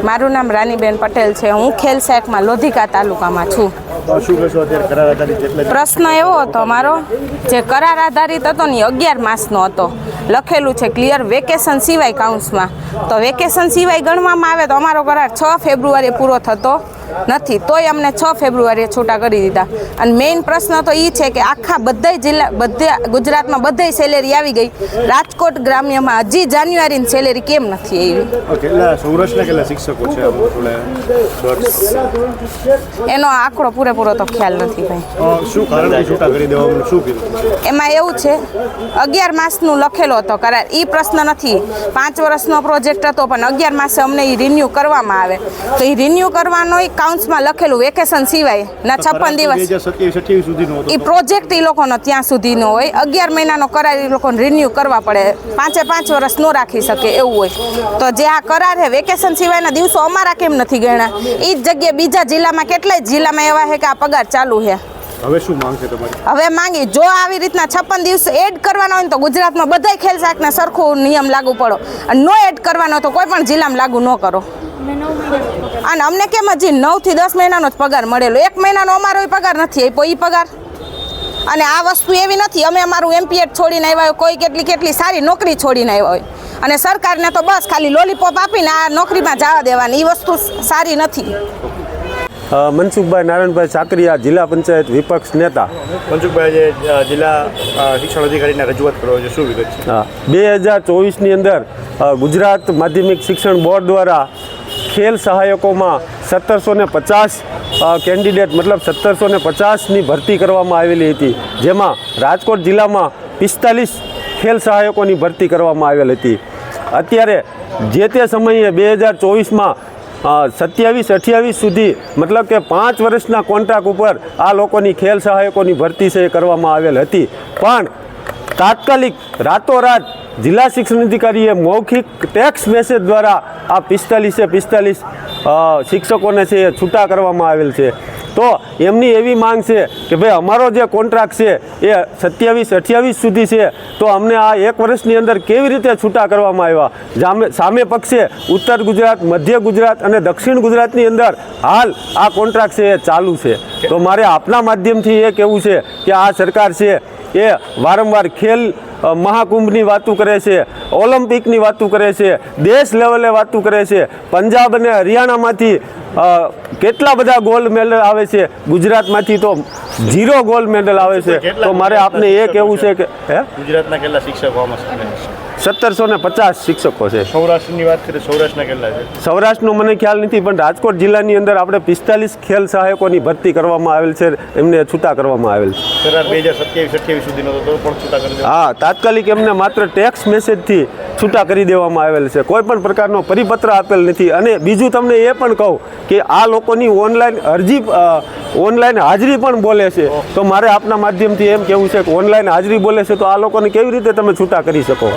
મારું નામ રાનીબેન પટેલ છે. હું ખેલ શાકમાં લોધિકા તાલુકામાં છું. પ્રશ્ન એવો હતો મારો જે કરાર આધારિત હતો ને અગિયાર માસનો હતો. લખેલું છે ક્લિયર વેકેશન સિવાય કાઉન્સમાં તો વેકેશન સિવાય ગણવામાં આવે તો અમારો કરાર છ ફેબ્રુઆરીએ પૂરો થતો. નથી. તોય અમને છ ફેબ્રુઆરીએ છૂટા કરી દીધા. અને મેઇન પ્રશ્ન તો એ છે કે આખા બધા જિલ્લા બધા ગુજરાતમાં બધાય સેલેરી આવી ગઈ. રાજકોટ ગ્રામ્યમાં હજી જાન્યુઆરીની સેલેરી કેમ નથી આવી? એનો આંકડો પૂરેપૂરો તો ખ્યાલ નથી ભાઈ. એમાં એવું છે અગિયાર માસનું લખેલો હતો કરાર એ પ્રશ્ન નથી. પાંચ વર્ષનો પ્રોજેક્ટ હતો પણ અગિયાર માસે અમને એ રિન્યૂ કરવામાં આવે. તો એ રિન્યૂ કરવાનો એ લખેલું વેકેશન સિવાય ના છપ્પન દિવસ. એ પ્રોજેક્ટ એ લોકોનો ત્યાં સુધીનો હોય. અગિયાર મહિનાનો કરાર એ લોકોને રિન્યૂ કરવા પડે. પાંચે પાંચ વર્ષ ન રાખી શકે એવું હોય. તો જે આ કરાર છે વેકેશન સિવાયના દિવસો અમારા કેમ નથી ગણ્યા? એ જ જગ્યાએ બીજા જિલ્લામાં કેટલાય જિલ્લામાં એવા છે કે આ પગાર ચાલુ છે. હવે શું માંગ છે તમારી? હવે માંગી જો આવી રીતના છપ્પન દિવસ એડ કરવાનો હોય તો ગુજરાતમાં બધાય ખેલ શાકને સરખું નિયમ લાગુ પડો. અને નો એડ કરવાનો તો કોઈ પણ જિલ્લામાં લાગુ ન કરો. અને અમને કેમ હજી નવથી દસ મહિનાનો જ પગાર મળેલો. એક મહિનાનો અમારો પગાર નથી આપ્યો એ પગાર. અને આ વસ્તુ એવી નથી અમે અમારું એમપીએડ છોડીને આવ્યા હોય કોઈ કેટલી કેટલી સારી નોકરી છોડીને આવ્યા હોય. અને સરકારને તો બસ ખાલી લોલીપોપ આપીને આ નોકરીમાં જવા દેવાની એ વસ્તુ સારી નથી. મનસુખભાઈ નારાયણભાઈ ચાકરિયા જિલ્લા પંચાયત વિપક્ષ નેતા. મનસુખભાઈ જિલ્લા શિક્ષણ અધિકારીને રજૂઆત કરો છો શું વિગત છે? બે હજાર ચોવીસની અંદર ગુજરાત માધ્યમિક શિક્ષણ બોર્ડ દ્વારા ખેલ સહાયકોમાં સત્તરસો ને પચાસ કેન્ડિડેટ મતલબ સત્તરસો ને પચાસની ભરતી કરવામાં આવેલી હતી. જેમાં રાજકોટ જિલ્લામાં પિસ્તાલીસ ખેલ સહાયકોની ભરતી કરવામાં આવેલ હતી. અત્યારે જે તે સમયે બે હજાર ચોવીસમાં સત્યાવીસ અઠ્યાવીસ સુધી મતલબ કે પાંચ વર્ષના કોન્ટ્રાક્ટ ઉપર આ લોકોની ખેલ સહાયકોની ભરતી છે એ કરવામાં આવેલ હતી. પણ તાત્કાલિક રાતોરાત જિલ્લા શિક્ષણ અધિકારીએ મૌખિક ટેક્સ મેસેજ દ્વારા આ પિસ્તાલીસે પિસ્તાલીસ શિક્ષકોને છે એ છૂટા કરવામાં આવેલ છે. તો એમની એવી માંગ છે કે ભાઈ અમારો જે કોન્ટ્રાક્ટ છે એ સત્યાવીસ, અઠ્યાવીસ સુધી છે, તો અમને આ એક વર્ષની અંદર કેવી રીતે છૂટા કરવામાં આવ્યા? જામે, સામે પક્ષે ઉત્તર ગુજરાત, મધ્ય ગુજરાત અને દક્ષિણ ગુજરાતની અંદર હાલ આ કોન્ટ્રાક્ટ છે એ ચાલુ છે. તો મારે આપના માધ્યમથી એ કહેવું છે કે આ સરકાર છે એ વારંવાર ખેલ મહાકુંભની વાતો કરે છે ઓલિમ્પિકની વાતો કરે છે દેશ લેવલે વાતો કરે છે પંજાબ અને હરિયાણામાંથી કેટલા બધા ગોલ્ડ મેડલ આવે છે ગુજરાતમાંથી તો ઝીરો ગોલ્ડ મેડલ આવે છે. તો મારે આપને એ કહેવું છે? કે હે? ગુજરાતના કેટલા શિક્ષકો આમાં? સત્તરસો ને પચાસ શિક્ષકો છે. સૌરાષ્ટ્રની વાત કરીએ સૌરાષ્ટ્રના કેટલા છે? સૌરાષ્ટ્રનો મને ખ્યાલ નથી પણ રાજકોટ જિલ્લાની અંદર આપણે પિસ્તાલીસ ખેલ સહાયકોની ભરતી કરવામાં આવેલ છે એમને છૂટા કરવામાં આવેલ છે. બે હજાર સત્યાવીસ અઠ્યાવીસ સુધીનો તો પણ છૂટા કરી હા તાત્કાલિક એમને માત્ર ટેક્સ મેસેજથી છૂટા કરી દેવામાં આવેલ છે. કોઈ પણ પ્રકારનો પરિપત્ર આપેલ નથી. અને બીજું તમને એ પણ કહું કે આ લોકોની ઓનલાઈન અરજી ઓનલાઈન હાજરી પણ બોલે છે. તો મારે આપના માધ્યમથી એમ કહેવું છે કે ઓનલાઈન હાજરી બોલે છે તો આ લોકોને કેવી રીતે તમે છૂટા કરી શકો?